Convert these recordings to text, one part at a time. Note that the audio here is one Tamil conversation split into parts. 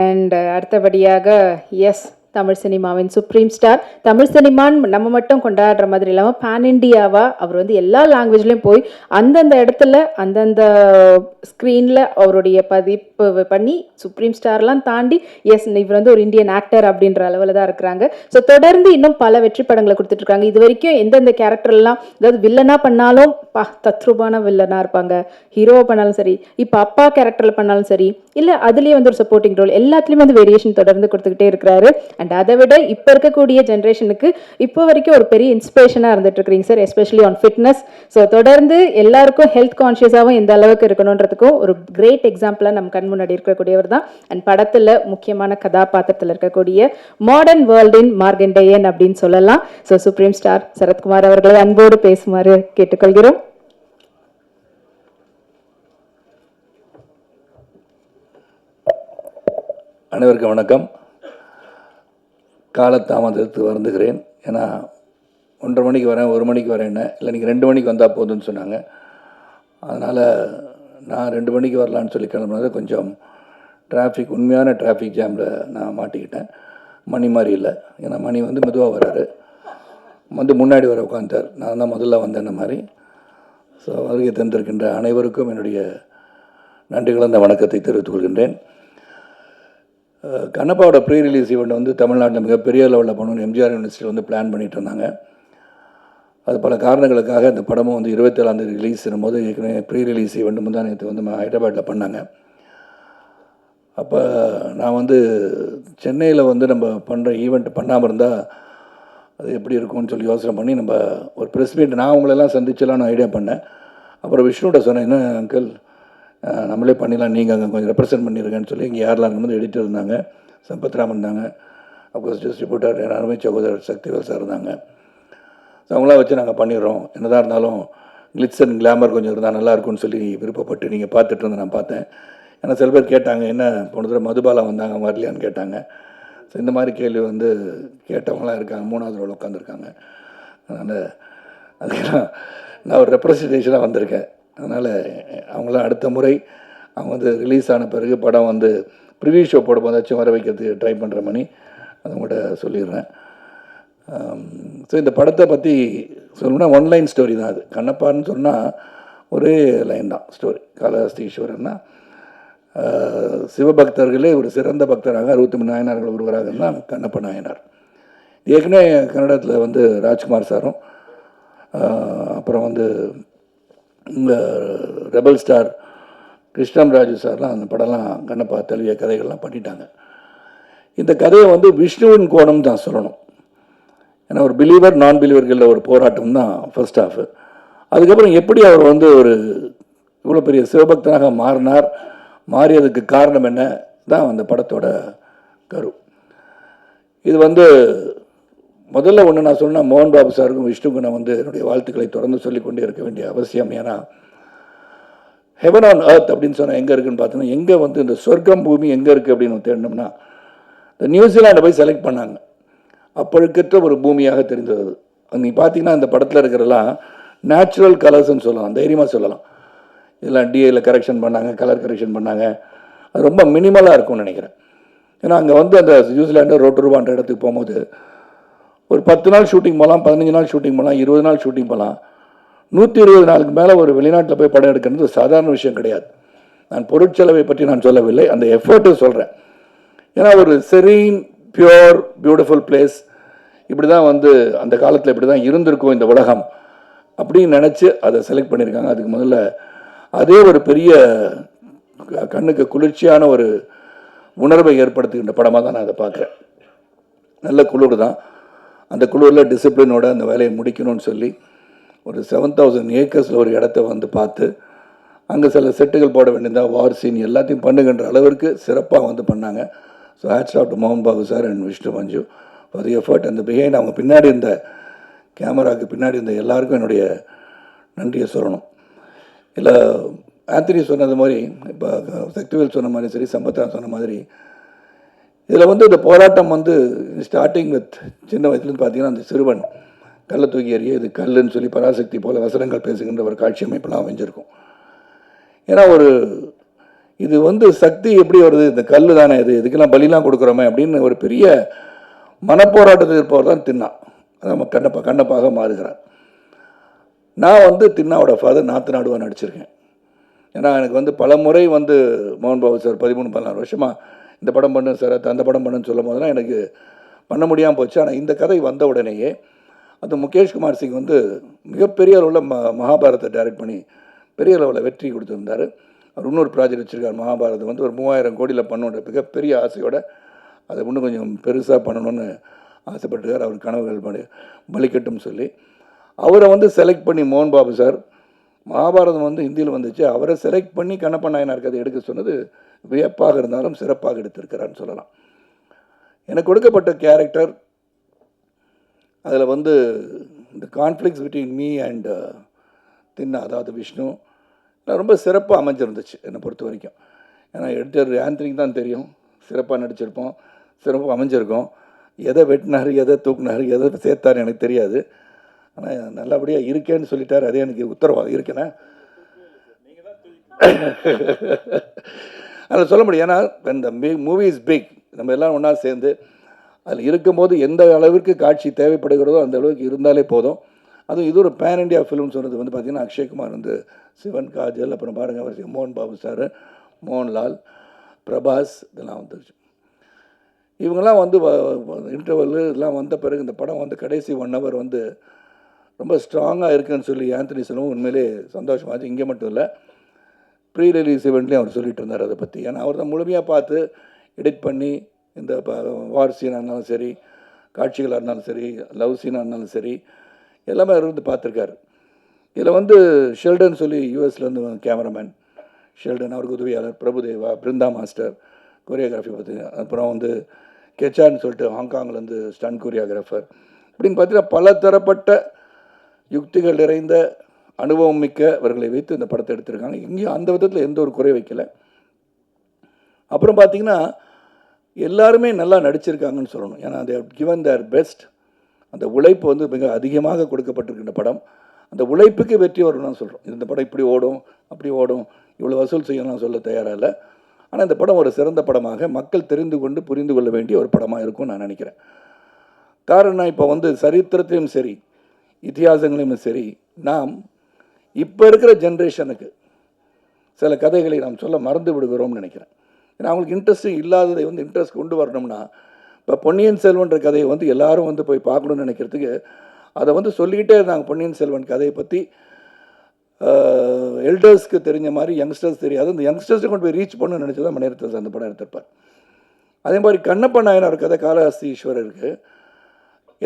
அண்ட் uh, அடுத்தபடியாக எஸ் தமிழ் சினிமாவின் சுப்ரீம் ஸ்டார் தமிழ் சினிமான்னு நம்ம மட்டும் கொண்டாடுற மாதிரி இல்லாமல் பேன் இண்டியாவா அவர் வந்து எல்லா லாங்குவேஜ்லேயும் போய் அந்தந்த இடத்துல அந்தந்த ஸ்க்ரீனில் அவருடைய பதிப்பு பண்ணி சுப்ரீம் ஸ்டார்லாம் தாண்டி எஸ் இவர் வந்து ஒரு இந்தியன் ஆக்டர் அப்படின்ற அளவில் தான் இருக்கிறாங்க. ஸோ தொடர்ந்து இன்னும் பல வெற்றி படங்களை கொடுத்துட்டு இருக்காங்க. இது வரைக்கும் எந்தெந்த கேரக்டர்லாம் அதாவது வில்லனா பண்ணாலும் பா தத்ரூபான வில்லனாக இருப்பாங்க. ஹீரோவை பண்ணாலும் சரி இப்போ அப்பா கேரக்டரில் பண்ணாலும் சரி இல்லை அதுலேயே வந்து ஒரு சப்போர்ட்டிங் ரோல் எல்லாத்துலேயுமே வந்து வேரியேஷன் தொடர்ந்து கொடுத்துக்கிட்டே இருக்கிறாரு. அண்ட் அதை விட இப்போ இருக்கக்கூடிய ஜென்ரேஷனுக்கு இப்போ வரைக்கும் ஒரு பெரிய இன்ஸ்பிரேஷனாக இருந்துட்டு இருக்கிறீங்க sir especially on fitness so தொடர்ந்து எல்லாருக்கும் ஹெல்த் கான்ஷியஸாகவும் எந்த அளவுக்கு இருக்கணுன்றதுக்கும் ஒரு கிரேட் எக்ஸாம்பிளாக நம்ம கண் முன்னாடி இருக்கக்கூடியவர் தான். அண்ட் படத்தில் முக்கியமான கதாபாத்திரத்தில் இருக்கக்கூடிய மாடர்ன் வேர்ல்டின் மார்கண்டேயன் அப்படின்னு சொல்லலாம். ஸோ சுப்ரீம் ஸ்டார் சரத்குமார் அவர்களை அன்போடு பேசுமாறு கேட்டுக்கொள்கிறோம். அனைவருக்கும் வணக்கம். காலதாமதத்துக்கு வருந்துகிறேன். ஏன்னா ஒன்றரை மணிக்கு வரேன் ஒரு மணிக்கு வரேன்னு இல்லை நீங்கள் ரெண்டு மணிக்கு வந்தால் போதும்னு சொன்னாங்க. அதனால் நான் ரெண்டு மணிக்கு வரலான்னு சொல்லி கிளம்புனது கொஞ்சம் டிராஃபிக் உண்மையான டிராஃபிக் ஜாமில் நான் மாட்டிக்கிட்டேன். மணி மாதிரி இல்லை. ஏன்னா மணி வந்து மெதுவாக வராரு. வந்து முன்னாடி வர உட்காந்தார் நான் தான் முதல்ல வந்தேன்ன மாதிரி. ஸோ வருகை தந்திருக்கின்ற அனைவருக்கும் என்னுடைய நன்றி கலந்த வணக்கத்தை தெரிவித்துக் கொள்கின்றேன். கண்ணப்பாவோட ப்ரீ ரிலீஸ் ஈவெண்ட் வந்து தமிழ்நாட்டில் மிகப்பெரிய லெவலில் பண்ணணும்னு எம்ஜிஆர் யூனிவர்சிட்டியில் வந்து பிளான் பண்ணிட்டு இருந்தாங்க. அது பல காரணங்களுக்காக இந்த படமும் வந்து இருபத்தேழாந்தேதி ரிலீஸ் போது ஏற்கனவே ப்ரீ ரிலீஸ் ஈவெண்ட் முந்தா நேற்று வந்து ஹைதராபாத்தில் பண்ணாங்க. அப்போ நான் வந்து சென்னையில் வந்து நம்ம பண்ணுற ஈவெண்ட் பண்ணாமல் இருந்தால் அது எப்படி இருக்கும்னு சொல்லி யோசனை பண்ணி நம்ம ஒரு ப்ரெஸ் மீட் நான் அவங்களெல்லாம் சந்திச்செல்லாம் நான் ஐடியா பண்ணேன். அப்புறம் விஷ்ணுகிட்ட சொன்னேன் என்ன அங்கிள் நம்மளே பண்ணிடலாம் நீங்கள் அங்கே கொஞ்சம் ரெப்ரசென்ட் பண்ணியிருக்கேன்னு சொல்லி இங்கே யாரெல்லாம் இருக்கும்போது எடிட்டர் இருந்தாங்க சம்பத்ராமன் இருந்தாங்க அப்கோர்ஸ் டிஸ்ட்ரிபியூட்டர் என் அருமை சகோதரர் சக்திவேல் சார் இருந்தாங்க. ஸோ அவங்களாம் வச்சு நாங்கள் பண்ணிடுறோம். என்னதான் இருந்தாலும் கிளிட்ஸ் அண்ட் கிளாமர் கொஞ்சம் இருந்தால் நல்லா இருக்கும்னு சொல்லி விருப்பப்பட்டு நீங்கள் பார்த்துட்டு இருந்து நான் பார்த்தேன். ஏன்னா சில பேர் கேட்டாங்க என்ன போன தடவை மதுபாலா வந்தாங்க வரலையான்னு கேட்டாங்க. ஸோ இந்த மாதிரி கேள்வி வந்து கேட்டவங்களாம் இருக்காங்க மூணாவது ரோல் உட்காந்துருக்காங்க அதனால் அதுக்கெல்லாம் நான் ஒரு ரெப்ரசன்டேஷனாக வந்திருக்கேன். அதனால் அவங்களாம் அடுத்த முறை அவங்க வந்து ரிலீஸ் ஆன பிறகு படம் வந்து ப்ரிவியூ ஷோ போட போதாச்சும் வர வைக்கிறதுக்கு ட்ரை பண்ணுற மணி அதை கூட சொல்லிடுறேன். ஸோ இந்த படத்தை பற்றி சொல்லணும்னா ஒன்லைன் ஸ்டோரி தான் அது. கண்ணப்பான்னு சொன்னால் ஒரே லைன் தான் ஸ்டோரி காளஹஸ்தி சிவபக்தர்களே ஒரு சிறந்த பக்தராக அறுபத்தி மூணு நாயனார்கள் ஒருவராக தான் கண்ணப்ப நாயனார். ஏற்கனவே கன்னடத்தில் வந்து ராஜ்குமார் சாரும் அப்புறம் வந்து ரெபல் ஸ்டார் கிருஷ்ணம் ராஜு சார்லாம் அந்த படம்லாம் கண்ணப்பா தழுவிய கதைகள்லாம் பண்ணிட்டாங்க. இந்த கதையை வந்து விஷ்ணுவின் கோணம் தான் சொல்லணும். ஏன்னா ஒரு பிலீவர் நான் பிலீவர்களில் ஒரு போராட்டம் தான் ஃபர்ஸ்ட் ஆஃப் அதுக்கப்புறம் எப்படி அவர் வந்து ஒரு இவ்வளோ பெரிய சிவபக்தனாக மாறினார் மாறியதுக்கு காரணம் என்ன தான் அந்த படத்தோட கரு. இது வந்து முதல்ல ஒன்று நான் சொன்னால் மோகன் பாபு சாருக்கும் விஷ்ணுக்கும் நான் வந்து என்னுடைய வாழ்த்துக்களை தொடர்ந்து சொல்லிக் கொண்டே இருக்க வேண்டிய அவசியம். ஏன்னா ஹெவன் ஆன் அர்த் அப்படின்னு சொன்னால் எங்கே இருக்குன்னு பார்த்தோன்னா எங்கே வந்து இந்த சொர்க்கம் பூமி எங்கே இருக்குது அப்படின்னு தேடினோம்னா இந்த நியூசிலாண்டை போய் செலக்ட் பண்ணாங்க. அப்பழுக்கற்ற ஒரு பூமியாக தெரிந்தது அது. நீங்கள் பார்த்தீங்கன்னா இந்த படத்தில் இருக்கிறலாம் நேச்சுரல் கலர்ஸ்ன்னு சொல்லலாம் தைரியமாக சொல்லலாம். இதெல்லாம் டிஏயில் கரெக்ஷன் பண்ணாங்க கலர் கரெக்ஷன் பண்ணாங்க. அது ரொம்ப மினிமலாக இருக்கும்னு நினைக்கிறேன். ஏன்னா அங்கே வந்து அந்த நியூசிலாண்டு ரோட்டருவான்ற இடத்துக்கு போகும்போது ஒரு பத்து நாள் ஷூட்டிங் போகலாம் பதினஞ்சு நாள் ஷூட்டிங் போகலாம் இருபது நாள் ஷூட்டிங் போகலாம் நூற்றி இருபது நாளுக்கு மேலே ஒரு வெளிநாட்டில் போய் படம் எடுக்கிறது சாதாரண விஷயம் கிடையாது. நான் பொருட்செலவை பற்றி நான் சொல்லவில்லை அந்த எஃபர்ட்டு சொல்கிறேன் ஏன்னா ஒரு செரீன் பியோர் பியூட்டிஃபுல் பிளேஸ் இப்படி தான் வந்து அந்த காலத்தில் இப்படி தான் இருந்திருக்கும் இந்த உலகம். அப்படின்னு நினச்சி அதை செலக்ட் பண்ணியிருக்காங்க. அதுக்கு முதல்ல அதே ஒரு பெரிய கண்ணுக்கு குளிர்ச்சியான ஒரு உணர்வை ஏற்படுத்துகின்ற படமாக தான் நான் அதை பார்க்குறேன். நல்ல குளிர் தான். அந்த குழுவில் டிசிப்ளினோட அந்த வேலையை முடிக்கணும்னு சொல்லி ஒரு செவன் தௌசண்ட் ஏக்கர்ஸில் ஒரு இடத்த வந்து பார்த்து அங்கே சில செட்டுகள் போட வேண்டியதா வார் சீன் எல்லாத்தையும் பண்ணுகின்ற அளவிற்கு சிறப்பாக வந்து பண்ணாங்க. ஸோ ஹேட்ஸ் ஆஃப் டு மோகன் Babu sir and Vishnu Manchu for the effort அந்த பிஹைண்ட் அவங்க பின்னாடி இருந்த கேமராவுக்கு பின்னாடி இருந்த எல்லாருக்கும் என்னுடைய நன்றியை சொல்லணும். இல்லை ஆத்திரி சொன்னது மாதிரி இப்போ சக்திவேல் சொன்ன மாதிரி சரி சம்பத்ரா சொன்ன மாதிரி இதில் வந்து இந்த போராட்டம் வந்து ஸ்டார்டிங் வித் சின்ன வயசுலேருந்து பார்த்தீங்கன்னா அந்த சிறுவன் கல்லை தூக்கி எறிய இது கல்லுன்னு சொல்லி பராசக்தி போல வசனங்கள் பேசுகின்ற ஒரு காட்சி அமைப்பெல்லாம் அமைஞ்சிருக்கும். ஏன்னா ஒரு இது வந்து சக்தி எப்படி வருது? இந்த கல் தானே இது? இதுக்கெல்லாம் பலிலாம் கொடுக்குறோமே அப்படின்னு ஒரு பெரிய மனப்போராட்டத்தில் இருப்பவர் தான் தின்னா. நம்ம கண்ணப்பா கண்ணப்பாக மாறுகிறார். நான் வந்து தின்னாவோட ஃபாதர் நாத்து நாடுவாக நடிச்சிருக்கேன். ஏன்னா எனக்கு வந்து பல முறை வந்து மோகன் பாபு சார் பதிமூணு பதினாறு வருஷமாக இந்த படம் பண்ணு சார் அந்த படம் பண்ணுன்னு சொல்லும் போதெல்லாம் எனக்கு பண்ண முடியாமல் போச்சு. ஆனால் இந்த கதை வந்த உடனேயே அது முகேஷ் குமார் சிங் வந்து மிகப்பெரிய அளவில் ம மகாபாரத்தை டைரக்ட் பண்ணி பெரிய அளவில் வெற்றி கொடுத்துருந்தார். அவர் இன்னொரு ப்ராஜெக்ட் வச்சுருக்கார் மகாபாரதம். வந்து ஒரு மூவாயிரம் கோடியில் பண்ணுன்ற மிகப்பெரிய ஆசையோட அதை இன்னும் கொஞ்சம் பெருசாக பண்ணணும்னு ஆசைப்பட்டுருக்கார். அவர் கனவுகள் படி பலிக்கட்டும் சொல்லி. அவரை வந்து செலக்ட் பண்ணி மோகன் பாபு சார். மகாபாரதம் வந்து ஹிந்தியில் வந்துச்சு. அவரை செலக்ட் பண்ணி கண்ணப்ப நாயனார் கதை எடுக்க சொன்னது வியப்பாக இருந்தாலும் சிறப்பாக எடுத்திருக்கிறான்னு சொல்லலாம். எனக்கு கொடுக்கப்பட்ட கேரக்டர் அதில் வந்து இந்த கான்ஃப்ளிக்ஸ் பிட்வீன் மீ அண்ட் தின்னா அதாவது விஷ்ணு நான் ரொம்ப சிறப்பாக அமைஞ்சிருந்துச்சு என்னை பொறுத்த வரைக்கும். ஏன்னா எடிட்டர் ஆந்தனிக்கு தான் தெரியும். சிறப்பாக நடிச்சிருப்போம். சிறப்பாக அமைஞ்சிருக்கோம். எதை வெட்டினார் எதை தூக்குனார் எதை சேர்த்தார் எனக்கு தெரியாது. ஆனால் நல்லபடியாக இருக்கேன்னு சொல்லிட்டார். அதே எனக்கு உத்தரவாதம் இருக்கேனே அதில் சொல்ல முடியும். ஏன்னா இந்த மூவி இஸ் பிக் நம்ம எல்லாம் ஒன்றா சேர்ந்து அதில் இருக்கும்போது எந்த அளவிற்கு காட்சி தேவைப்படுகிறதோ அந்த அளவுக்கு இருந்தாலே போதும். அதுவும் இது ஒரு பேன் இண்டியா ஃபிலிம் சொன்னது வந்து பார்த்திங்கன்னா அக்ஷய்குமார் வந்து சிவன் காஜல் அப்புறம் பாருங்கள் அவர் மோகன் பாபு சார் மோகன்லால் பிரபாஸ் இதெல்லாம் வந்துருச்சு. இவங்கெல்லாம் வந்து இன்டர்வல் இதெல்லாம் வந்த பிறகு இந்த படம் வந்து கடைசி ஒன் ஹவர் வந்து ரொம்ப ஸ்ட்ராங்காக இருக்குன்னு சொல்லி ஆந்தனி சொல்லவும் உண்மையிலே சந்தோஷமாச்சு இங்கே மட்டும் இல்லை. ப்ரீ ரிலீஸ் இவெண்ட்லேயும் அவர் சொல்லிட்டு இருந்தார் அதை பற்றி ஏன்னா அவர் தான் முழுமையாக பார்த்து எடிட் பண்ணி இந்த வார் சீனாக இருந்தாலும் சரி காட்சிகளாக இருந்தாலும் சரி லவ் சீனாக இருந்தாலும் சரி எல்லாமே அவர் வந்து பார்த்துருக்காரு. இதில் வந்து ஷெல்டன் சொல்லி யூஎஸ்லேருந்து கேமராமேன் ஷெல்டன் அவருக்கு உதவியாளர் பிரபுதேவா பிருந்தா மாஸ்டர் கொரியோகிராஃபி பற்றி அப்புறம் வந்து கெச்சான்னு சொல்லிட்டு ஹாங்காங்லேருந்து ஸ்டன் கொரியோகிராஃபர் இப்படின்னு பார்த்தீங்கன்னா பல தரப்பட்ட யுக்திகள் நிறைந்த அனுபவம் மிக்கவர்களை வைத்து இந்த படத்தை எடுத்திருக்காங்க. இங்கேயும் அந்த விதத்தில் எந்த ஒரு குறை வைக்கலை. அப்புறம் பார்த்தீங்கன்னா எல்லாருமே நல்லா நடிச்சிருக்காங்கன்னு சொல்லணும். ஏன்னா தே கிவன் தேர் பெஸ்ட் அந்த உழைப்பு வந்து மிக அதிகமாக கொடுக்கப்பட்டிருக்கின்ற படம். அந்த உழைப்புக்கு வெற்றி வரணும்னு சொல்கிறோம் இந்த படம் இப்படி ஓடும் அப்படி ஓடும் இவ்வளோ வசூல் செய்யணும்னு சொல்ல தயாராக இல்லை. ஆனால் இந்த படம் ஒரு சிறந்த படமாக மக்கள் தெரிந்து கொண்டு புரிந்து கொள்ள வேண்டிய ஒரு படமாக இருக்கும்னு நான் நினைக்கிறேன். காரணம் இப்போ வந்து சரித்திரத்திலும் சரி இதிகாசங்களையும் சரி நாம் இப்போ இருக்கிற ஜென்ரேஷனுக்கு சில கதைகளை நாம் சொல்ல மறந்து விடுகிறோம்னு நினைக்கிறேன். ஏன்னா அவங்களுக்கு இன்ட்ரெஸ்ட்டு இல்லாததை வந்து இன்ட்ரெஸ்ட் கொண்டு வரணும்னா இப்போ பொன்னியின் செல்வன்ற கதையை வந்து எல்லாரும் வந்து போய் பார்க்கணும்னு நினைக்கிறதுக்கு அதை வந்து சொல்லிக்கிட்டே இருந்தாங்க பொன்னியின் செல்வன் கதையை பற்றி எல்டர்ஸ்க்கு தெரிஞ்ச மாதிரி யங்ஸ்டர்ஸ் தெரியாது. அந்த யங்ஸ்டர்ஸை கொண்டு போய் ரீச் பண்ணணும்னு நினச்சி தான் மணிரத்னம் அந்த படம் எடுத்திருப்பார். அதே மாதிரி கண்ணப்ப நாயனார் கதை காளஹஸ்தி ஈஸ்வரருக்கு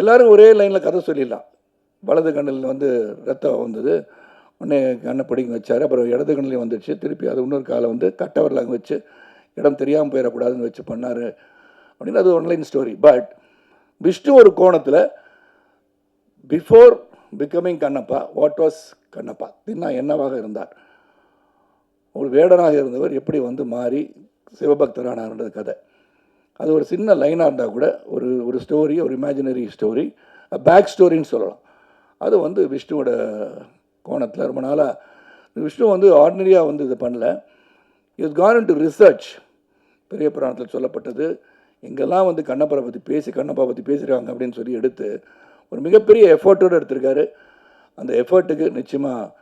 எல்லோரும் ஒரே லைனில் கதை சொல்லிடலாம். வலது கண்ணில் வந்து ரத்தம் வந்தது. உடனே கண்ணை பிடிக்க வச்சார். அப்புறம் இடது கண்ணிலையும் வந்துடுச்சு திருப்பி அது இன்னொரு காலை வந்து கட்டவரில் அங்கே வச்சு இடம் தெரியாமல் போயிடக்கூடாதுன்னு வச்சு பண்ணார். அப்படின்னு அது ஒன்லைன் ஸ்டோரி பட் விஷ்ணு ஒரு கோணத்தில் before becoming Kannappa what was Kannappa? Thinna என்னவாக இருந்தார்? ஒரு வேடனாக இருந்தவர் எப்படி வந்து மாறி சிவபக்தரானார்ன்றது கதை. அது ஒரு சின்ன லைனாக இருந்தால் கூட ஒரு ஒரு ஸ்டோரி ஒரு இமேஜினரி ஸ்டோரி பேக் ஸ்டோரின்னு சொல்லலாம். அது வந்து விஷ்ணுவோட கோணத்தில் ரொம்ப நாளாக விஷ்ணு வந்து ஆர்டினரியாக வந்து இது பண்ணல. இஸ் கான் டு ரிசர்ச் பெரிய புராணத்தில் சொல்லப்பட்டது. எங்கெல்லாம் வந்து கண்ணப்பரை பற்றி பேசி கண்ணப்பா பற்றி பேசுகிறாங்க அப்படின்னு சொல்லி எடுத்து ஒரு மிகப்பெரிய எஃபர்ட்டோடு எடுத்திருக்காரு. அந்த எஃபர்ட்டுக்கு நிச்சயமாக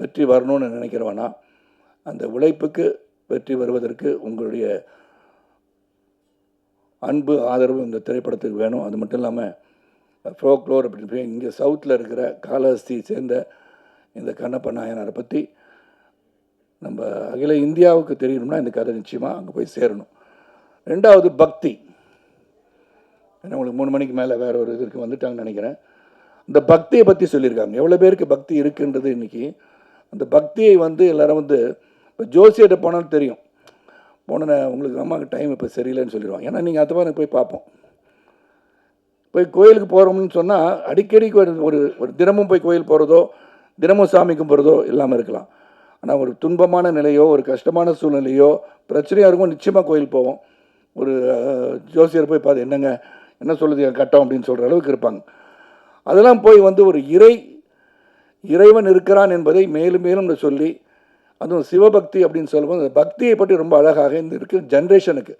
வெற்றி வரணும்னு நினைக்கிறவனா அந்த உழைப்புக்கு வெற்றி வருவதற்கு உங்களுடைய அன்பு ஆதரவு இந்த திரைப்படத்துக்கு வேணும். அது மட்டும் இல்லாமல் ஃபோக்லோர் அப்படின்னு இங்கே சவுத்தில் இருக்கிற காலஹஸ்தி சேர்ந்த இந்த கண்ணப்ப நாயனாரை பற்றி நம்ம அகில இந்தியாவுக்கு தெரியணும்னா இந்த கதை நிச்சயமாக அங்கே போய் சேரணும். ரெண்டாவது பக்தி. ஏன்னா உங்களுக்கு மூணு மணிக்கு மேலே வேற ஒரு இதுக்கு வந்துட்டாங்கன்னு நினைக்கிறேன். இந்த பக்தியை பற்றி சொல்லியிருக்காங்க. எவ்வளோ பேருக்கு பக்தி இருக்குன்றது இன்றைக்கி அந்த பக்தியை வந்து எல்லாரும் வந்து இப்போ ஜோசியிட்ட போனாலும் தெரியும். போன உங்களுக்கு அம்மாவுக்கு டைம் இப்போ சரியில்லைன்னு சொல்லிடுவாங்க. ஏன்னா நீங்கள் அதுவாக போய் பார்ப்போம். போய் கோயிலுக்கு போகிறோம்னு சொன்னால் அடிக்கடி ஒரு ஒரு தினமும் போய் கோயில் போகிறதோ தினமும் சாமி கும்பிட்றதோ இல்லாமல் இருக்கலாம். ஆனால் ஒரு துன்பமான நிலையோ ஒரு கஷ்டமான சூழ்நிலையோ பிரச்சனையாக இருக்கும் நிச்சயமாக கோயில் போவோம். ஒரு ஜோசியர் போய் பார்த்து என்னங்க என்ன சொல்லுது கட்டம் அப்படின்னு சொல்கிற அளவுக்கு இருப்பாங்க. அதெல்லாம் போய் வந்து ஒரு இறை இறைவன் இருக்கிறான் என்பதை மேலும் மேலும் சொல்லி அதுவும் சிவபக்தி அப்படின்னு சொல்லும்போது அந்த பக்தியை பற்றி ரொம்ப அழகாக இந்த இருக்கு ஜென்ரேஷனுக்கு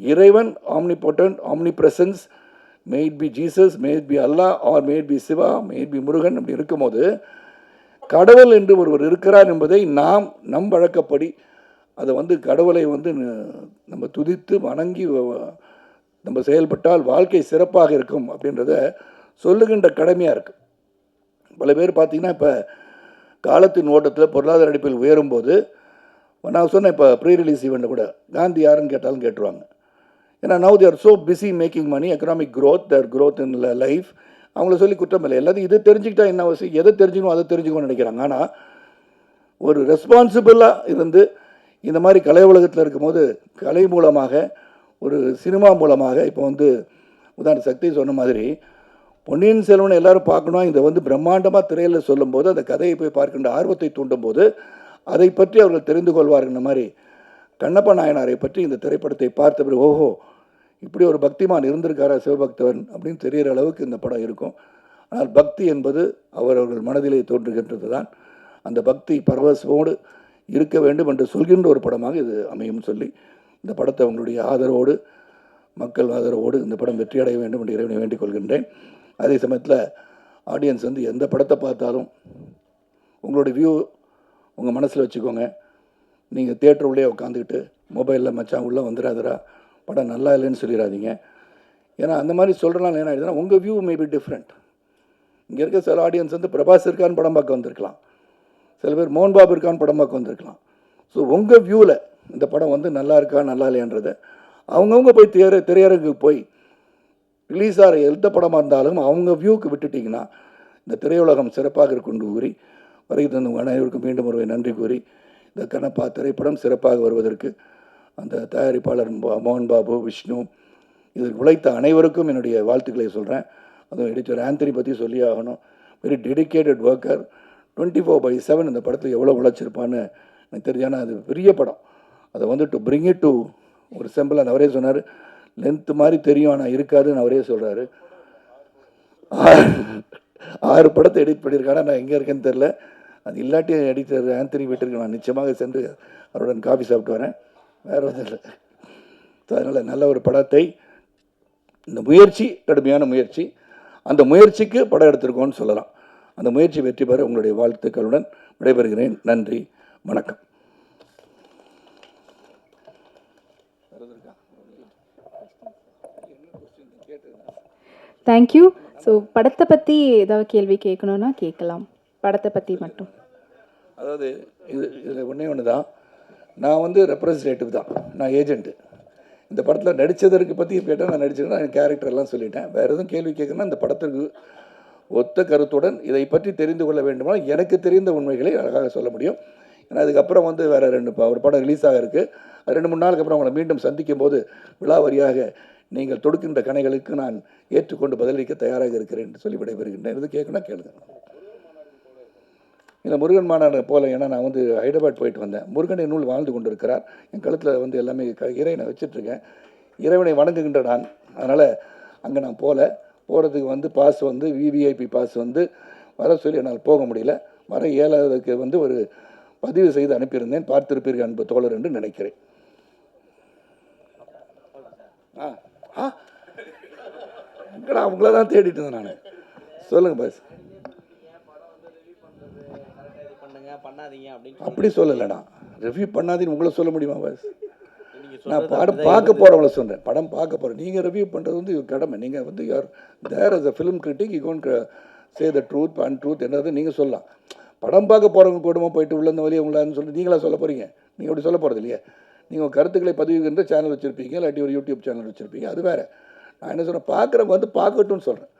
இறைவன் omnipotent omnipresence maybe Jesus maybe Allah or maybe Shiva maybe Murugan அப்படி இருக்கும்போது கடவுள் என்று ஒருவர் இருக்கிறார் என்பதை நாம் நம் வழக்கப்படி அதை வந்து கடவுளை வந்து நம்ம துதித்து வணங்கி நம்ம செயல்பட்டால் வாழ்க்கை சிறப்பாக இருக்கும் அப்படின்றத சொல்லுகின்ற கடமையாக இருக்குது பல பேர் பார்த்தீங்கன்னா இப்போ காலத்தின் ஓட்டத்தில் பொருளாதார அடிப்பில் உயரும்போது நான் சொன்னேன் இப்போ ப்ரீ ரிலீஸ் ஈவெண்ட் கூட காந்தி யாருன்னு கேட்டாலும் கேட்டுருவாங்க. ஏன்னா now they're so busy making money economic growth their growth in life அவங்கள சொல்லி குற்றம் இல்லை. எல்லாத்தையும் இது தெரிஞ்சுக்கிட்டா என்ன அவசியம்? எதை தெரிஞ்சுக்கணும் அதை தெரிஞ்சுக்கணும்னு நினைக்கிறாங்க. ஆனால் ஒரு ரெஸ்பான்சிபிளாக இருந்து இந்த மாதிரி கலை உலகத்தில் இருக்கும்போது கலை மூலமாக ஒரு சினிமா மூலமாக இப்போ வந்து உதாரண சக்தி சொன்ன மாதிரி பொன்னியின் செல்வனை எல்லாரும் பார்க்கணும் இதை வந்து பிரம்மாண்டமாக திரையில் சொல்லும்போது அந்த கதையை போய் பார்க்கின்ற ஆர்வத்தை தூண்டும்போது அதை பற்றி அவர்கள் தெரிந்து கொள்வார்கள். மாதிரி கண்ணப்ப நாயனாரை பற்றி இந்த திரைப்படத்தை பார்த்த பிறகு ஓஹோ இப்படி ஒரு பக்திமான் இருந்திருக்காரா சிவபக்தவன் அப்படின்னு தெரிகிற அளவுக்கு இந்த படம் இருக்கும். ஆனால் பக்தி என்பது அவரவர்கள் மனதிலே தோன்றுகின்றது தான் அந்த பக்தி பரவசமோடு இருக்க வேண்டும் என்று சொல்கின்ற ஒரு படமாக இது அமையும் சொல்லி இந்த படத்தை உங்களுடைய ஆதரவோடு மக்கள் ஆதரவோடு இந்த படம் வெற்றியடைய வேண்டும் என்று இறைவனை வேண்டிக் கொள்கின்றேன். அதே சமயத்தில் ஆடியன்ஸ் வந்து எந்த படத்தை பார்த்தாலும் உங்களுடைய வியூ உங்கள் மனசில் வச்சுக்கோங்க. நீங்கள் தேட்டர் உள்ளே உட்காந்துக்கிட்டு மொபைலில் மச்சான் உள்ளே வந்துடாதரா படம் நல்லா இல்லைன்னு சொல்லிடாதீங்க. ஏன்னா அந்த மாதிரி சொல்கிறனால என்ன ஆயிடுதுன்னா உங்கள் வியூ மே பி டிஃப்ரெண்ட் இங்கே இருக்க சில ஆடியன்ஸ் வந்து பிரபாஸ் இருக்கான்னு படம் பார்க்க வந்திருக்கலாம். சில பேர் மோகன் பாபு இருக்கான்னு படம் பார்க்க வந்திருக்கலாம். ஸோ உங்கள் வியூவில் இந்த படம் வந்து நல்லா இருக்கா நல்லா இல்லையான்றதை அவங்கவுங்க போய் திரையர திரையரங்குக்கு போய் ரிலீஸ் ஆகிற எந்த படமாக இருந்தாலும் அவங்க வியூவுக்கு விட்டுட்டிங்கன்னா இந்த திரையுலகம் சிறப்பாக இருக்குன்னு கூறி வருகை தந்த உங்கள் அனைவருக்கும் மீண்டும் ஒருவை நன்றி கூறி இந்த கணப்பா திரைப்படம் சிறப்பாக வருவதற்கு அந்த தயாரிப்பாளர் மோகன் பாபு விஷ்ணு இதில் உழைத்த அனைவருக்கும் என்னுடைய வாழ்த்துக்களை சொல்கிறேன் அதுவும் எடிட்டர் ஆந்தனி பற்றி சொல்லி ஆகணும். Very dedicated worker twenty four by seven இந்த படத்துக்கு எவ்வளோ உழைச்சிருப்பான்னு எனக்கு தெரிஞ்சானா அது பெரிய படம். அதை வந்து டு பிரிங் இட் டு ஒரு செம்பிள் அந்த அவரே சொன்னார். லென்த்து மாதிரி தெரியும் ஆனால் இருக்காதுன்னு அவரே சொல்கிறாரு ஆறு படத்தை எடிட் பண்ணியிருக்காங்க நான் எங்கே இருக்கேன்னு தெரில அது இல்லாட்டி எடிட்டர் ஆந்தனி வீட்டிற்கு நான் நிச்சயமாக சென்று அவருடன் காஃபி சாப்பிட்டு வரேன். வேறு ஒன்றும் இல்லை. ஸோ அதனால் நல்ல ஒரு படத்தை இந்த முயற்சி கடுமையான முயற்சி அந்த முயற்சிக்கு படம் எடுத்திருக்கோம்னு சொல்லலாம். அந்த முயற்சி வெற்றி பெற உங்களுடைய வாழ்த்துக்களுடன் விடைபெறுகிறேன். நன்றி வணக்கம். தேங்க்யூ ஸோ படத்தை பற்றி ஏதாவது கேள்வி கேட்கணுன்னா கேட்கலாம். படத்தை பற்றி மட்டும். அதாவது இது இதில் ஒன்றே ஒன்று தான் நான் வந்து ரெப்ரசன்டேட்டிவ் தான். நான் ஏஜென்ட்டு இந்த படத்தில் நடித்ததற்கு பற்றி கேட்டால் நான் நடிச்சிருக்கேன் என் கேரக்டர் எல்லாம் சொல்லிட்டேன். வேறு எதுவும் கேள்வி கேட்கணும்னா இந்த படத்திற்கு ஒத்த கருத்துடன் இதை பற்றி தெரிந்து கொள்ள வேண்டுமா எனக்கு தெரிந்த உண்மைகளை அழகாக சொல்ல முடியும். ஏன்னா அதுக்கப்புறம் வந்து வேறு ரெண்டு ப- ஒரு படம் ரிலீஸ் ஆக இருக்குது அது ரெண்டு மூணு நாளுக்கு அப்புறம் அவங்களை மீண்டும் சந்திக்கும் போது விழாவரியாக நீங்கள் தொடுக்கின்ற கணைகளுக்கு நான் ஏற்றுக்கொண்டு பதிலளிக்க தயாராக இருக்கிறேன் என்று சொல்லி விடைபெறுகின்றேன். இது கேட்கணும் கேளுங்க. இல்லை முருகன் மாநாடு போகல ஏன்னா நான் வந்து ஹைதராபாத் போயிட்டு வந்தேன். முருகனை நூல் வாழ்ந்து கொண்டிருக்கிறார். என் கழுத்தில் வந்து எல்லாமே க இறைவனை வச்சிட்ருக்கேன். இறைவனை வணங்குகின்ற நான். அதனால் அங்கே நான் போகல போகிறதுக்கு வந்து பாஸ் வந்து விவிஐபி பாஸ் வந்து வர சொல்லி என்னால் போக முடியல. வர இயலாததுக்கு வந்து ஒரு பதிவு செய்து அனுப்பியிருந்தேன். பார்த்திருப்பீர்கள் அன்பு தோழர் என்று நினைக்கிறேன். ஆ ஆ. எங்கடா அவங்கள தான் தேடிட்டு இருந்தேன் நான். சொல்லுங்கள் பாஸ் இது பண்ணுங்க பண்ணாதீங்க அப்படின்னு அப்படி சொல்லலைடா. ரிவ்யூ பண்ணாதீன்னு உங்களை சொல்ல முடியுமா பாஸ் நான் படம் பார்க்க போகிறவங்கள சொல்கிறேன் படம் பார்க்க போகிறேன் நீங்கள் ரிவ்யூ பண்ணுறது வந்து கடமை. நீங்கள் வந்து யார் there as a film critic you gonna say the truth and truth என்னது நீங்கள் சொல்லலாம். படம் பார்க்க போகிறவங்க கூடமா போயிட்டு உள்ள இந்த வழியை உள்ளான்னு சொல்லி நீங்களா சொல்ல போகிறீங்க நீங்கள் அப்படி சொல்ல போகிறது இல்லையா. நீங்கள் கருத்துக்களை பதிவுகின்ற சேனல் வச்சுருப்பீங்க இல்லாட்டி ஒரு யூடியூப் சேனல் வச்சுருப்பீங்க. அது வேறு. நான் என்ன சொல்கிறேன் பார்க்குறவங்க வந்து பார்க்கட்டும்னு சொல்கிறேன்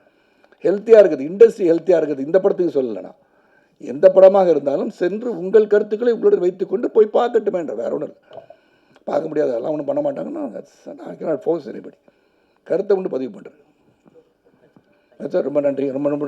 ஹெல்த்தியாக இருக்குது. இண்டஸ்ட்ரி ஹெல்த்தியாக இருக்குது. இந்த படத்துக்கு சொல்லலை நான் எந்த படமாக இருந்தாலும் சென்று உங்கள் கருத்துக்களை உங்களுடன் வைத்துக்கொண்டு போய் பார்க்கட்டுமேன்ற வேற ஒன்றும் பார்க்க முடியாது அதெல்லாம் ஒன்றும் பண்ண மாட்டாங்கன்னா ஃபோர்ஸ் எனிபடி கருத்தை ஒன்று பதிவு பண்ணுறேன் ரொம்ப நன்றி. ரொம்ப ரொம்ப